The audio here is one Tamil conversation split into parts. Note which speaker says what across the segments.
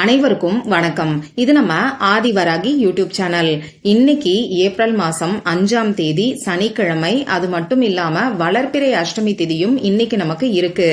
Speaker 1: அனைவருக்கும் வணக்கம். இது நம்ம ஆதிவராகி யூடியூப் சேனல். இன்னைக்கு ஏப்ரல் மாசம் அஞ்சாம் தேதி சனிக்கிழமை. அது மட்டும் இல்லாம வளர்ப்பிறை அஷ்டமி திதியும் இன்னைக்கு நமக்கு இருக்கு.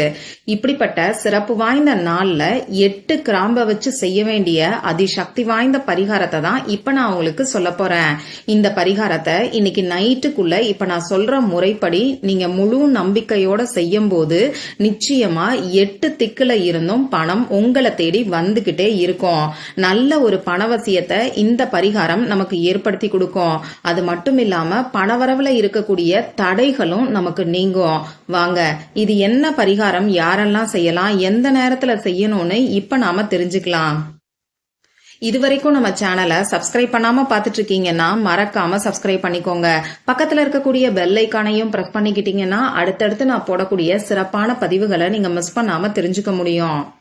Speaker 1: இப்படிப்பட்ட சிறப்பு வாய்ந்த நாள்ல எட்டு கிராம்ப வச்சு செய்ய வேண்டிய அதிசக்தி வாய்ந்த பரிகாரத்தை தான் இப்ப நான் உங்களுக்கு சொல்ல போறேன். இந்த பரிகாரத்தை இன்னைக்கு நைட்டுக்குள்ள இப்ப நான் சொல்ற முறைப்படி நீங்க முழு நம்பிக்கையோட செய்யும் போது நிச்சயமா எட்டு திக்குல இருந்தும் பணம் உங்களை தேடி வந்துகிட்டே இருக்கும். நல்ல ஒரு பணவசியத்தை இந்த பரிகாரம் நமக்கு ஏற்படுத்தி கொடுக்கும். அது மட்டும் இல்லாம பணவரவுல இருக்கக்கூடிய தடைகளும் நமக்கு நீங்கும். வாங்க இது என்ன பரிகாரம்? யாரெல்லாம் செய்யலாம்? எந்த நேரத்துல செய்யணும்னு இப்ப நாம தெரிஞ்சுக்கலாம். இது வரைக்கும் நம்ம சேனலை சப்ஸ்கிரைப் பண்ணாம பாத்துட்டு இருக்கீங்கன்னா மறக்காம சப்ஸ்கிரைப் பண்ணிக்கோங்க. பக்கத்துல இருக்கக்கூடிய பெல் ஐக்கானையும் பிரஸ் பண்ணிக்கிட்டீங்கன்னா அடுத்தடுத்து நான் போடக்கூடிய சிறப்பான பதிவுகளை நீங்க மிஸ் பண்ணாம தெரிஞ்சுக்க முடியும்.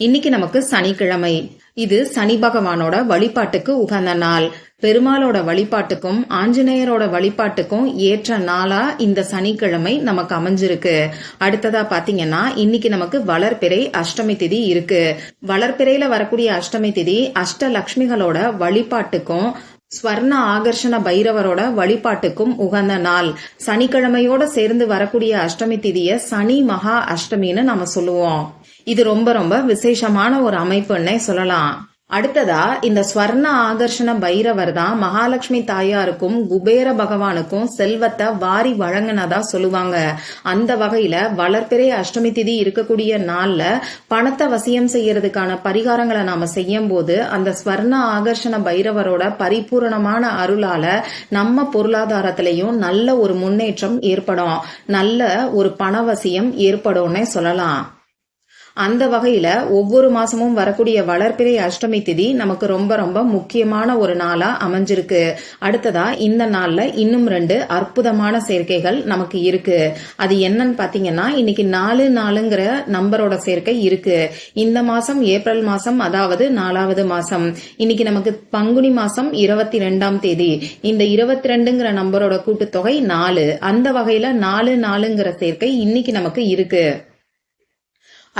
Speaker 1: இன்னைக்கு நமக்கு சனிக்கிழமை. இது சனி பகவானோட வழிபாட்டுக்கு உகந்த நாள். பெருமாளோட வழிபாட்டுக்கும் ஆஞ்சநேயரோட வழிபாட்டுக்கும் ஏற்ற நாளா இந்த சனிக்கிழமை நமக்கு அமைஞ்சிருக்கு. அடுத்ததா பாத்தீங்கன்னா இன்னைக்கு நமக்கு வளர்பிறை அஷ்டமி திதி இருக்கு. வளர்பிறையில வரக்கூடிய அஷ்டமி திதி அஷ்ட லக்ஷ்மிகளோட வழிபாட்டுக்கும் ஸ்வர்ண ஆகர்ஷண பைரவரோட வழிபாட்டுக்கும் உகந்த நாள். சனிக்கிழமையோட சேர்ந்து வரக்கூடிய அஷ்டமி திதிய சனி மகா அஷ்டமின்னு நம்ம சொல்லுவோம். இது ரொம்ப ரொம்ப விசேஷமான ஒரு அமைப்புன்னே சொல்லலாம். அடுத்ததா இந்த ஸ்வர்ண ஆகர்ஷண பைரவர் தான் மகாலட்சுமி தாயாருக்கும் குபேர பகவானுக்கும் செல்வத்தை வாரி வழங்கினதா சொல்லுவாங்க. அந்த வகையில வளர்பிறை அஷ்டமி திதி இருக்கக்கூடிய நாள்ல பணத்தை வசியம் செய்யறதுக்கான பரிகாரங்களை நாம செய்யும் போது அந்த ஸ்வர்ண ஆகர்ஷண பைரவரோட பரிபூரணமான அருளால நம்ம பொருளாதாரத்திலையும் நல்ல ஒரு முன்னேற்றம் ஏற்படும். நல்ல ஒரு பணவசியம் ஏற்படும்னே சொல்லலாம். அந்த வகையில ஒவ்வொரு மாசமும் வரக்கூடிய வளர்ப்பிறை அஷ்டமி திதி நமக்கு ரொம்ப ரொம்ப முக்கியமான ஒரு நாளா அமைஞ்சிருக்கு. அடுத்ததா இந்த நாள்ல இன்னும் ரெண்டு அற்புதமான சேர்க்கைகள் நமக்கு இருக்கு. அது என்னன்னு பாத்தீங்கன்னா இன்னைக்கு நாலு நாலுங்கிற நம்பரோட சேர்க்கை இருக்கு. இந்த மாசம் ஏப்ரல் மாசம் அதாவது நாலாவது மாசம். இன்னைக்கு நமக்கு பங்குனி மாசம் இருபத்தி ரெண்டாம் தேதி. இந்த இருபத்தி ரெண்டுங்கிற நம்பரோட கூட்டுத்தொகை நாலு. அந்த வகையில நாலு நாலுங்கிற சேர்க்கை இன்னைக்கு நமக்கு இருக்கு.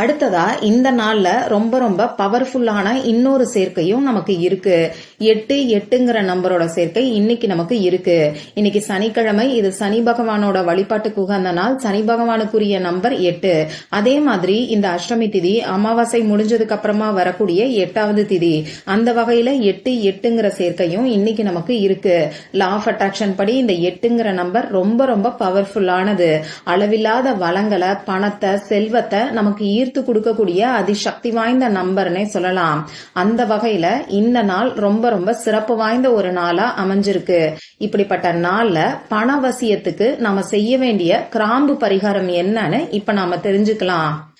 Speaker 1: அடுத்ததா இந்த நாள்ல ரொம்ப ரொம்ப பவர்ஃபுல்லான இன்னொரு சேர்க்கையும் நமக்கு இருக்கு. எட்டு எட்டுங்கிற நம்பரோட சேர்க்கை இன்னைக்கு நமக்கு இருக்கு. இன்னைக்கு சனிக்கிழமை இது சனி பகவானோட வழிபாட்டுக்கு உகந்த நாள். சனி பகவானுக்குரிய நம்பர் எட்டு. அதே மாதிரி இந்த அஷ்டமி திதி அமாவாசை முடிஞ்சதுக்கு அப்புறமா வரக்கூடிய எட்டாவது திதி. அந்த வகையில எட்டு எட்டுங்கிற சேர்க்கையும் இன்னைக்கு நமக்கு இருக்கு. லா ஆஃப் அட்ராக்ஷன் படி இந்த எட்டுங்கிற நம்பர் ரொம்ப ரொம்ப பவர்ஃபுல்லானது அளவில்லாத வளங்களை பணத்தை செல்வத்தை நமக்கு ஈர்த்து கொடுக்கக்கூடிய அதிசக்தி வாய்ந்த நம்பர்னே சொல்லலாம். அந்த வகையில இந்த நாள் ரொம்ப ரொம்ப சிறப்பு வாய்ந்த ஒரு நாளா அமைஞ்சிருக்கு. இப்படிப்பட்ட நாள்ல பணவசியத்துக்கு நாம செய்ய வேண்டிய கிராம்பு பரிகாரம் என்னன்னு இப்ப நாம தெரிஞ்சுக்கலாம்.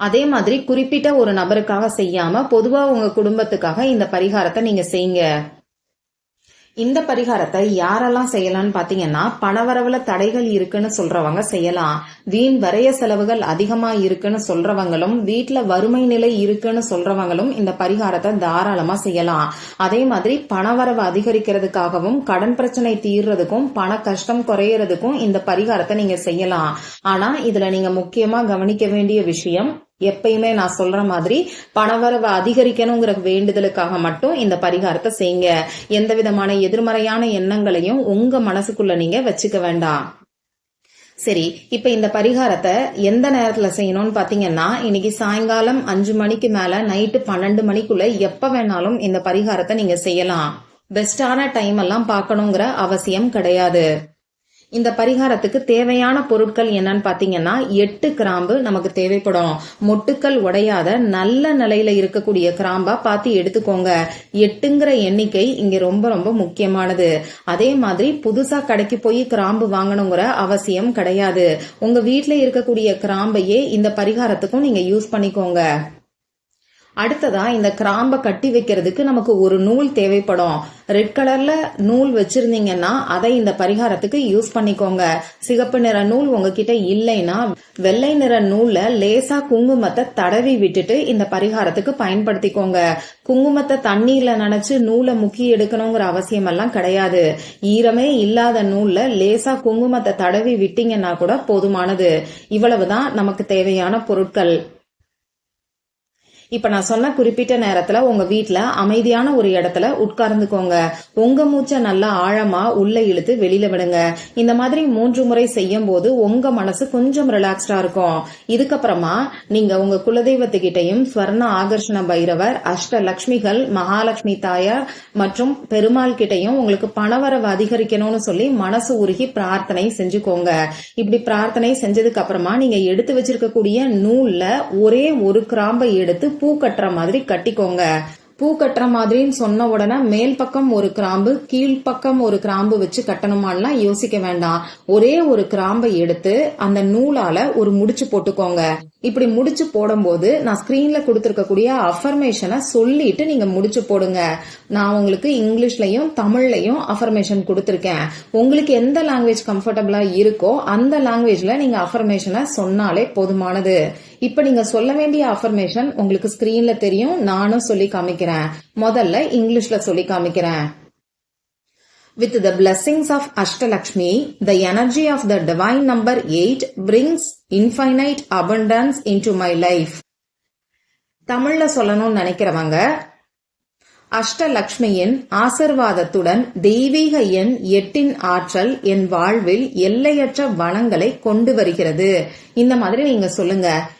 Speaker 1: அதே மாதிரி குறிப்பிட்ட ஒரு நபருக்காக செய்யாம பொதுவா உங்க குடும்பத்துக்காக இந்த பரிகாரத்தை நீங்க செய்யுங்க. இந்த பரிகாரத்தை யாரெல்லாம் செய்யலாம்னு பாத்தீங்கன்னா பணவரவுல தடைகள் இருக்குன்னு சொல்றவங்க செய்யலாம். வீண் வரைய செலவுகள் அதிகமா இருக்குன்னு சொல்றவங்களும் வீட்டுல வறுமை நிலை இருக்குன்னு சொல்றவங்களும் இந்த பரிகாரத்தை தாராளமா செய்யலாம். அதே மாதிரி பணவரவு அதிகரிக்கிறதுக்காகவும் கடன் பிரச்சனை தீர்றதுக்கும் பண கஷ்டம் குறையறதுக்கும் இந்த பரிகாரத்தை நீங்க செய்யலாம். ஆனா இதுல நீங்க முக்கியமா கவனிக்க வேண்டிய விஷயம் எப்பயுமே நான் சொல்ற மாதிரி பணவரவை அதிகரிக்கணுங்கிற வேண்டுதலுக்காக மட்டும் இந்த பரிகாரத்தை செய்யுங்க. எந்த விதமான எதிர்மறையான எண்ணங்களையும் உங்க மனசுக்குள்ள நீங்க வச்சுக்க வேண்டாம். சரி இப்ப இந்த பரிகாரத்தை எந்த நேரத்துல செய்யணும்னு பாத்தீங்கன்னா இன்னைக்கு சாயங்காலம் அஞ்சு மணிக்கு மேல நைட்டு பன்னெண்டு மணிக்குள்ள எப்ப வேணாலும் இந்த பரிகாரத்தை நீங்க செய்யலாம். பெஸ்டான டைம் எல்லாம் பார்க்கணுங்கிற அவசியம் கிடையாது. இந்த பரிகாரத்துக்கு தேவையான பொருட்கள் என்னன்னு பாத்தீங்கன்னா எட்டு கிராம்பு நமக்கு தேவைப்படும். மொட்டுக்கள் உடையாத நல்ல நிலையில இருக்கக்கூடிய கிராம்பா பார்த்து எடுத்துக்கோங்க. எட்டுங்கிற எண்ணிக்கை இங்க ரொம்ப ரொம்ப முக்கியமானது. அதே மாதிரி புதுசா கடைக்கு போய் கிராம்பு வாங்கணுங்கிற அவசியம் கிடையாது. உங்க வீட்டுல இருக்கக்கூடிய கிராம்பையே இந்த பரிகாரத்துக்கும் நீங்க யூஸ் பண்ணிக்கோங்க. அடுத்ததா இந்த கிராம்பை கட்டி வைக்கிறதுக்கு நமக்கு ஒரு நூல் தேவைப்படும். ரெட் கலர்ல நூல் வச்சிருந்தீங்கன்னா அதை இந்த பரிகாரத்துக்கு யூஸ் பண்ணிக்கோங்க. சிகப்பு நிற நூல் உங்ககிட்ட இல்லைன்னா வெள்ளை நிற நூல்ல லேசா குங்குமத்தை தடவி விட்டுட்டு இந்த பரிகாரத்துக்கு பயன்படுத்திக்கோங்க. குங்குமத்தை தண்ணீர்ல நினைச்சு நூலை முக்கி எடுக்கணுங்கிற அவசியம் எல்லாம் கிடையாது. ஈரமே இல்லாத நூல்ல லேசா குங்குமத்தை தடவி விட்டீங்கன்னா கூட போதுமானது. இவ்வளவுதான் நமக்கு தேவையான பொருட்கள். இப்ப நான் சொன்ன குறிப்பிட்ட நேரத்துல உங்க வீட்டுல அமைதியான ஒரு இடத்துல உட்கார்ந்துக்கோங்க. உங்க மூச்சை நல்லா ஆழமா உள்ள இழுத்து வெளியில விடுங்க. இந்த மாதிரி மூன்று முறை செய்யும் போது உங்க மனசு கொஞ்சம் ரிலாக்ஸ்டா இருக்கும். இதுக்கப்புறமா நீங்க உங்க குலதெய்வத்துக்கிட்டையும் ஸ்வர்ண ஆகர்ஷண பைரவர் அஷ்ட லக்ஷ்மிகள் மகாலட்சுமி தாயார் மற்றும் பெருமாள் கிட்டையும் உங்களுக்கு பணவரவு அதிகரிக்கணும்னு சொல்லி மனசு உருகி பிரார்த்தனை செஞ்சுக்கோங்க. இப்படி பிரார்த்தனை செஞ்சதுக்கு அப்புறமா நீங்க எடுத்து வச்சிருக்கக்கூடிய நூல்ல ஒரே ஒரு கிராம்பை எடுத்து பூ கட்டுற மாதிரி கட்டிக்கோங்க. பூ கட்டுற மாதிரின்னு சொன்ன உடனே மேல் பக்கம் ஒரு கிராம்பு கீழ்ப்பக்கம் ஒரு கிராம்பு வச்சு கட்டணுமான்லாம் யோசிக்க வேண்டாம். ஒரே ஒரு கிராம்பை எடுத்து அந்த நூலால ஒரு முடிச்சு போட்டுக்கோங்க. இப்படி முடிச்சு போடும்போது நான் ஸ்கிரீன்ல கொடுத்துருக்கக்கூடிய அஃபர்மேஷனை சொல்லிட்டு நீங்க முடிச்சு போடுங்க. நான் உங்களுக்கு இங்கிலீஷ்லயும் தமிழ்லையும் அஃபர்மேஷன் கொடுத்துருக்கேன். உங்களுக்கு எந்த லாங்குவேஜ் கம்ஃபர்டபுளா இருக்கோ அந்த லாங்குவேஜ்ல நீங்க அஃபர்மேஷனை சொன்னாலே போதுமானது. இப்ப நீங்க சொல்ல வேண்டிய அஃபர்மேஷன் உங்களுக்கு ஸ்கிரீன்ல தெரியும். நானும் சொல்லி காமிக்கிறேன். முதல்ல இங்கிலீஷ்ல சொல்லி காமிக்கிறேன். With the blessings of Ashtalakshmi, the energy of the divine number 8 brings infinite abundance into my life. தமிழ்ல சொல்லணும்னு நினைக்கிறவங்க அஷ்டலக்ஷ்மியின் ஆசிர்வாதத்துடன் தெய்வீக எண் எட்டின் ஆற்றல் என் வாழ்வில் எல்லையற்ற வளங்களை கொண்டு வருகிறது. இந்த மாதிரி நீங்க சொல்லுங்க.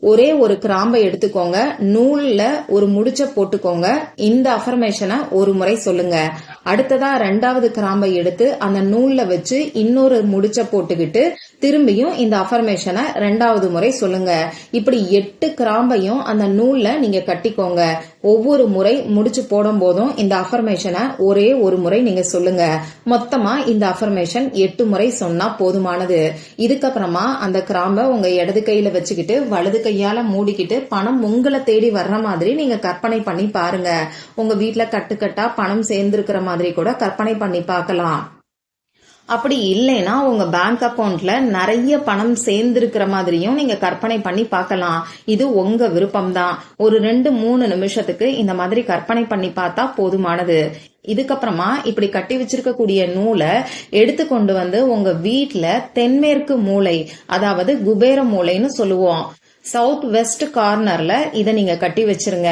Speaker 1: ஒரே ஒரு கிராம்பை எடுத்துக்கோங்க. நூல்ல ஒரு முடிச்ச போட்டுக்கோங்க. இந்த அஃபர்மேஷனை ஒரு முறை சொல்லுங்க. அடுத்ததா ரெண்டாவது கிராம்பை எடுத்து அந்த நூல்ல வச்சு இன்னொரு முடிச்ச போட்டுக்கிட்டு திரும்பியும் இந்த அஃபர்மேஷனை ரெண்டாவது முறை சொல்லுங்க. இப்படி எட்டு கிராம்பையும் அந்த நூல்ல நீங்க கட்டிக்கோங்க. ஒவ்வொரு முறை முடிச்சு போடும் போதும் இந்த அஃபர்மேஷனை ஒரே ஒரு முறை நீங்க சொல்லுங்க. மொத்தமா இந்த அஃபர்மேஷன் எட்டு முறை சொன்னா போதுமானது. இதுக்கப்புறமா அந்த கிராம்பை உங்க இடது கையில வச்சுக்கிட்டு வலது கையால மூடிக்கிட்டு பணம் உங்களை தேடி வர்ற மாதிரி நீங்க கற்பனை பண்ணி பாருங்க. உங்க வீட்டுல கட்டுக்கட்டா பணம் சேர்ந்திருக்கிற மாதிரி கூட கற்பனை பண்ணி பார்க்கலாம். அப்படி இல்லைன்னா உங்க பேங்க் அக்கவுண்ட்ல நிறைய பணம் சேர்ந்திருக்கிற மாதிரியும் நீங்க கற்பனை பண்ணி பார்க்கலாம். இது உங்க விருப்பம் தான் ஒரு ரெண்டு மூணு நிமிஷத்துக்கு இந்த மாதிரி கற்பனை பண்ணி பார்த்தா போதுமானது. இதுக்கப்புறமா இப்படி கட்டி வச்சிருக்கக்கூடிய நூலை எடுத்து கொண்டு வந்து உங்க வீட்டுல தென்மேற்கு மூலை அதாவது குபேர மூலைன்னு சொல்லுவோம். சவுத் வெஸ்ட் கார்னர்ல இதை நீங்க கட்டி வச்சிருங்க.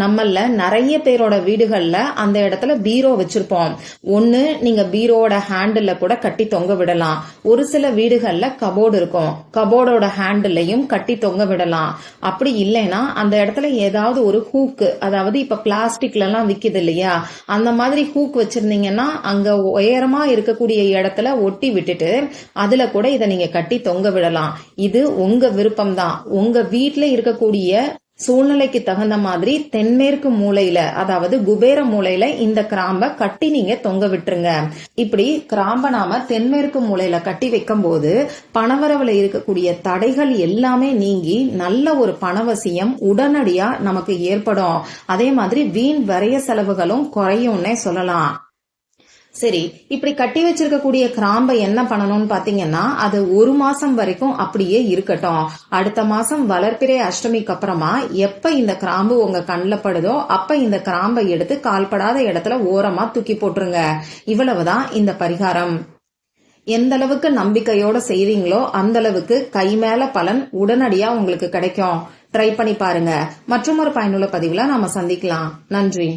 Speaker 1: நம்மள நிறைய பேரோட வீடுகள்ல அந்த இடத்துல பீரோ வச்சிருப்போம். ஒண்ணு நீங்க பீரோட ஹேண்டில் கூட கட்டி தொங்க விடலாம். ஒரு சில வீடுகள்ல கபோர்டு இருக்கும். கபோர்டோட ஹேண்டிலையும் கட்டி தொங்க விடலாம். அப்படி இல்லைன்னா அந்த இடத்துல ஏதாவது ஒரு ஹூக்கு அதாவது இப்ப பிளாஸ்டிக்ல எல்லாம் விக்குது இல்லையா? அந்த மாதிரி ஹூக் வச்சிருந்தீங்கன்னா அங்க உயரமா இருக்கக்கூடிய இடத்துல ஒட்டி விட்டுட்டு அதுல கூட இதை நீங்க கட்டி தொங்க விடலாம். இது உங்க விருப்பம் தான் உங்க வீட்டுல இருக்கக்கூடிய சூழ்நிலைக்கு தகுந்த மாதிரி தென்மேற்கு மூலையில அதாவது குபேர மூலையில இந்த கிராம்ப கட்டி நீங்க தொங்க விட்டுருங்க. இப்படி கிராம்ப நாம தென்மேற்கு மூலையில கட்டி வைக்கும் போது பணவரவுல இருக்கக்கூடிய தடைகள் எல்லாமே நீங்கி நல்ல ஒரு பணவசியம் உடனடியா நமக்கு ஏற்படும். அதே மாதிரி வீண் வரைய செலவுகளும் குறையும்னே சொல்லலாம். சரி இப்படி கட்டி வச்சிருக்கக்கூடிய கிராம்பை என்ன பண்ணணும்னு பாத்தீங்கன்னா அது ஒரு மாசம் வரைக்கும் அப்படியே இருக்கட்டும். அடுத்த மாசம் வளர்ப்பிறை அஷ்டமிக்கு அப்புறமா எப்ப இந்த கிராம்பு உங்க கண்ணில் படுதோ அப்ப இந்த கிராம்பை எடுத்து கால்படாத இடத்துல ஓரமா தூக்கி போட்டுருங்க. இவ்வளவுதான் இந்த பரிகாரம். எந்த அளவுக்கு நம்பிக்கையோட செய்வீங்களோ அந்த அளவுக்கு கை மேல பலன் உடனடியா உங்களுக்கு கிடைக்கும். ட்ரை பண்ணி பாருங்க. மற்றும் ஒரு பயனுள்ள பதிவுல நாம சந்திக்கலாம். நன்றி.